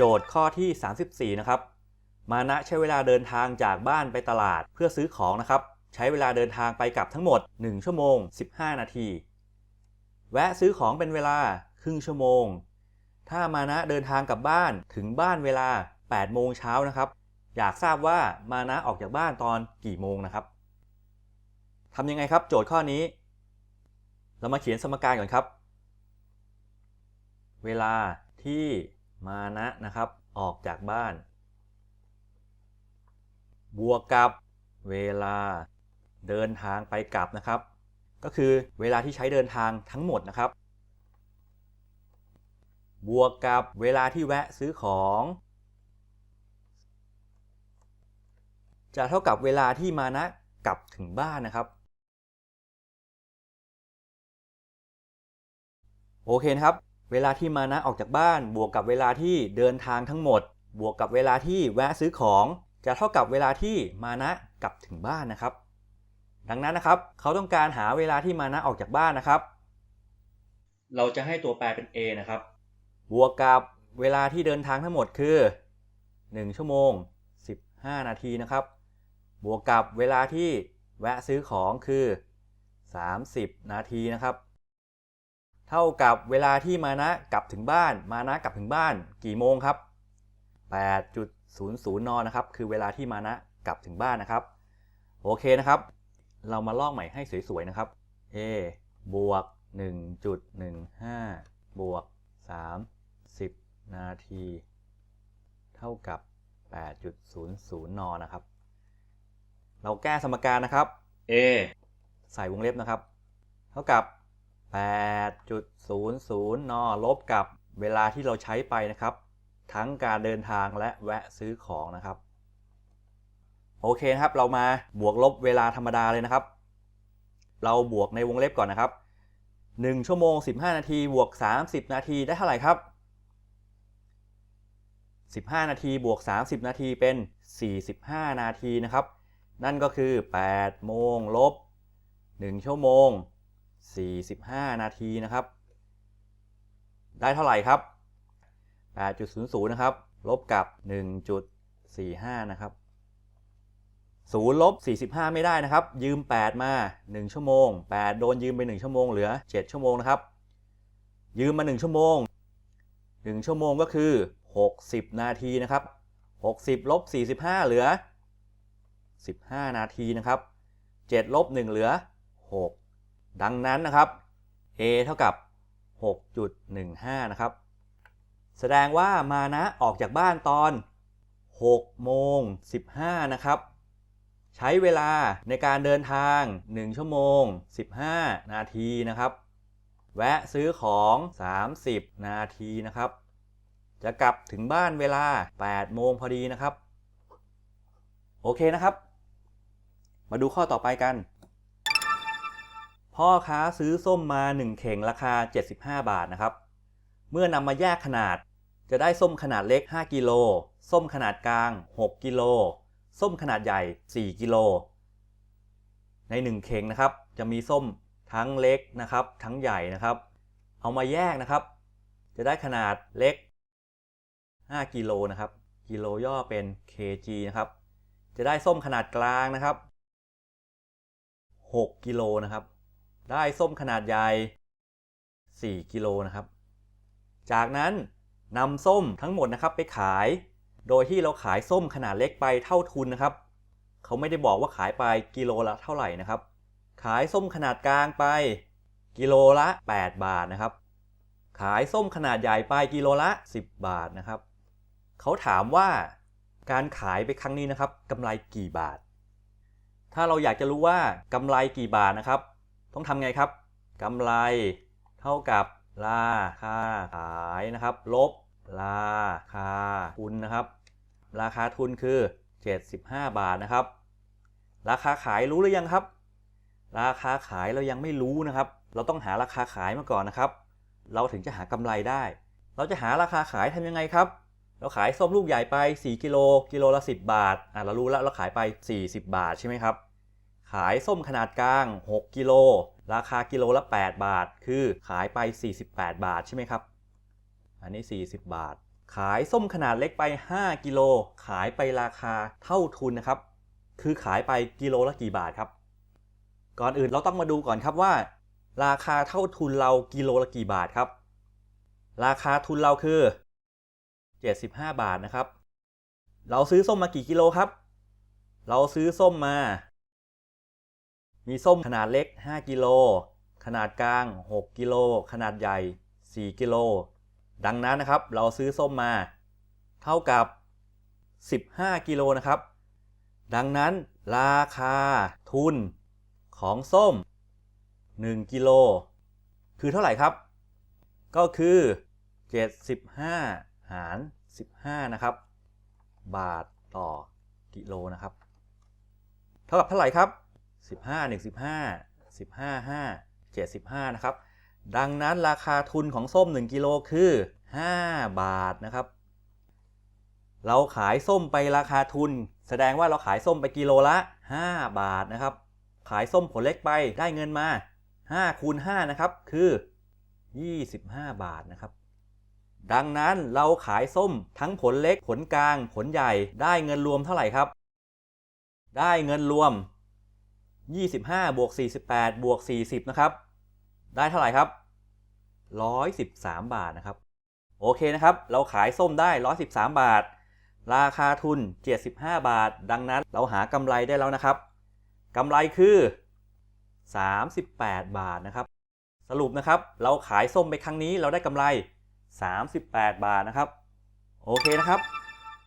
โจทย์ข้อที่ 34 นะครับ มานะใช้เวลาเดินทางจากบ้านไปตลาดเพื่อซื้อของนะครับ ใช้เวลาเดินทางไปกลับทั้งหมด 1 ชั่วโมง 15 นาที แวะซื้อของเป็นเวลาครึ่งชั่วโมง ถ้ามานะเดินทางกลับบ้านถึงบ้านเวลา 8 โมงเช้านะครับ อยากทราบว่ามานะออกจากบ้านตอนกี่โมงนะครับทำยังไงครับ โจทย์ข้อนี้ เรามาเขียนสมการก่อนครับ เวลาที่ มานะนะครับ ออกจากบ้าน บวกกับเวลาเดินทางไปกลับนะครับ ก็คือเวลาที่ใช้เดินทางทั้งหมดนะครับ บวกกับเวลาที่แวะซื้อของ จะเท่ากับเวลาที่มานะกลับถึงบ้านนะครับ โอเคนะครับ เวลาที่มานะออกจากบ้าน บวกกับเวลาที่เดินทางทั้งหมด บวกกับเวลาที่แวะซื้อของ จะเท่ากับเวลาที่มานะกลับถึงบ้านนะครับ ดังนั้นนะครับเขาต้องการหาเวลาที่มานะออกจากบ้านนะครับ เราจะให้ตัวแปรเป็น a นะครับ บวกกับเวลาที่เดินทางทั้งหมดคือ 1 ชั่วโมง 15 นาทีนะครับ บวกกับเวลาที่แวะซื้อของคือ 30 นาทีนะครับ เท่ากับเวลาที่มานะกลับถึงบ้าน มานะกลับถึงบ้าน กี่โมงครับ 8.00นนะครับ คือเวลาที่มานะกลับถึงบ้านนะครับ โอเคนะครับ เรามาลอกใหม่ให้สวยๆนะครับ a บวก 1.15 บวก 30 นาที เท่ากับ 8.00 น นะครับ เราแก้สมการนะครับ a ใส่วงเล็บนะครับ เท่ากับ 8.00 น ลบกับเวลาที่เราใช้ไปนะครับ ทั้งการเดินทางและแวะซื้อของนะครับ โอเคครับ เรามาบวกลบเวลาธรรมดาเลยนะครับ เราบวกในวงเล็บก่อนนะครับ 1 ชั่วโมง 15 นาที บวก 30 นาทีได้เท่าไหร่ครับ 15 นาทีบวก 30 นาทีเป็น 45 นาทีนะครับ นั่นก็คือ 8 โมงลบ 1 ชั่วโมง 45 นาทีนะครับ ได้เท่าไหร่ครับ 8.00 นะครับ ลบกับ 1.45 นะครับ0ลบ45 ไม่ได้นะครับ ยืม 8 มา 1 ชั่วโมง 8 โดนยืมไป 1 ชั่วโมง เหลือ 7 ชั่วโมงนะครับ ยืมมา 1 ชั่วโมง 1 ชั่วโมงก็คือ 60 นาทีนะครับ 60ลบ45 เหลือ 15 นาทีนะครับ 7ลบ1เหลือ 6 ดังนั้นนะครับ a เท่ากับ 6.15 นะครับ แสดงว่ามานะออกจากบ้านตอน 6 โมง 15 นะครับ ใช้เวลาในการเดินทาง 1 ชั่วโมง 15 นาทีนะครับ แวะซื้อของ 30 นาทีนะครับ จะกลับถึงบ้านเวลา 8 โมงพอดีนะครับ โอเคนะครับ มาดูข้อต่อไปกัน พ่อค้าซื้อส้มมา 1 เข่งราคา 75 บาทนะครับ เมื่อนำมาแยกขนาด จะได้ส้มขนาดเล็ก 5 กิโล ส้มขนาดกลาง 6 กิโล ส้มขนาดใหญ่ 4 กิโล ใน 1 เข่งนะครับ จะมีส้มทั้งเล็กนะครับ ทั้งใหญ่นะครับ เอามาแยกนะครับ จะได้ขนาดเล็ก 5 กิโลนะครับ กิโลย่อเป็น kg นะครับ จะได้ส้มขนาดกลางนะครับ 6 กิโลนะครับ ได้ส้มขนาดใหญ่ 4 กิโลนะครับ จากนั้นนำส้มทั้งหมดนะครับไปขาย โดยที่เราขายส้มขนาดเล็กไปเท่าทุนนะครับ เขาไม่ได้บอกว่าขายไปกิโลละเท่าไหร่นะครับ ขายส้มขนาดกลางไป กิโลละ 8 บาทนะครับ ขายส้มขนาดใหญ่ไปกิโลละ 10 บาทนะครับ เขาถามว่าการขายไปครั้งนี้นะครับกำไรกี่บาท ถ้าเราอยากจะรู้ว่ากำไรกี่บาทนะครับ ต้องทำไงครับกำไรเท่ากับราคาขายนะครับ ลบราคาทุนนะครับ ราคาทุนคือ 75 บาทนะครับ ราคาขายรู้หรือยังครับ ราคาขายเรายังไม่รู้นะครับ เราต้องหาราคาขายมาก่อนนะครับ เราถึงจะหากำไรได้ เราจะหาราคาขายทำยังไงครับ เราขายส้มลูกใหญ่ไป 4 กิโลกิโลละ 10 บาทอะเรารู้แล้วเราขายไป 40 บาทใช่ไหมครับ ขายส้มขนาดกลาง 6 กิโล ราคากิโลละ 8 บาท คือขายไป 48 บาทใช่ไหมครับ อันนี้ 40 บาท ขายส้มขนาดเล็กไป 5 กิโล ขายไปราคาเท่าทุนนะครับ คือขายไปกิโลละกี่บาทครับ ก่อนอื่นเราต้องมาดูก่อนครับว่า ราคาเท่าทุนเรากิโลละกี่บาทครับ ราคาทุนเราคือ 75 บาทนะครับ เราซื้อส้มมากี่กิโลครับ เราซื้อส้มมา มีส้มขนาดเล็ก 5 กิโล ขนาดกลาง 6 กิโล ขนาดใหญ่ 4 กิโล ดังนั้นนะครับ เราซื้อส้มมา เท่ากับ 15 กิโลนะครับ ดังนั้นราคาทุนของส้ม 1 กิโล คือเท่าไหร่ครับ ก็คือ 75 หาร 15 นะครับ บาทต่อกิโลนะครับ เท่ากับเท่าไหร่ครับ 15 1 15 15 5 75 นะครับ ดังนั้นราคาทุนของส้ม 1 กิโลคือ 5 บาทนะครับ เราขายส้มไปราคาทุน แสดงว่าเราขายส้มไปกิโลละ 5 บาทนะครับ ขายส้มผลเล็กไปได้เงินมา 5 คูณ 5 นะครับ คือ 25 บาทนะครับดังนั้นเราขายส้มทั้งผลเล็กผลกลาง ผลใหญ่ได้เงินรวมเท่าไหร่ครับ ได้เงินรวม 25บวก48บวก40นะครับ ได้เท่าไหร่ครับ 113 บาทนะครับ โอเคนะครับ เราขายส้มได้ 113 บาท ราคาทุน 75 บาท ดังนั้นเราหากำไรได้แล้วนะครับกำไรคือ 38 บาทนะครับ สรุปนะครับ เราขายส้มไปครั้งนี้เราได้กำไร 38 บาทนะครับ โอเคนะครับ